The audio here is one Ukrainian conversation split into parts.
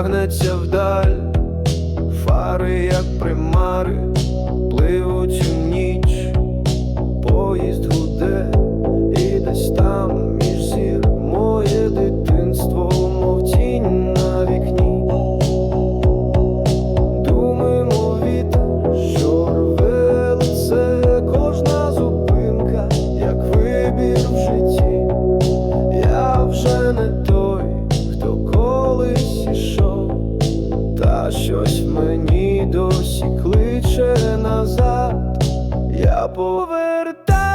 тягнеться вдаль, фари, як примари, пливуть у ніч, поїзд гуде. Повертаюся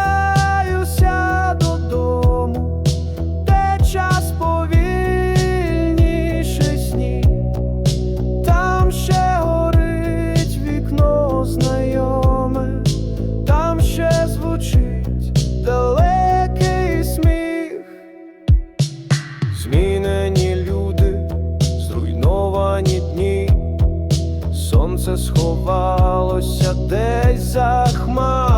додому, де час повільніше сніг. Там ще горить вікно знайоме, там ще звучить далекий сміх. Змінені люди, зруйновані дні, сонце сховалося десь за хмари,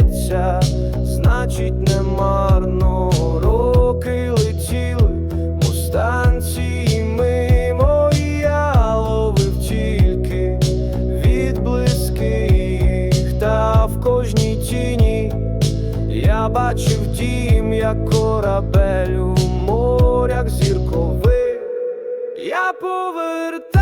б'ється, значить, не марно роки летіли, станції мимо, і я ловив тільки відблиски їх, та в кожній тіні я бачив дім, як корабель у морях зіркових. Я повертаюся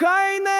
Хай не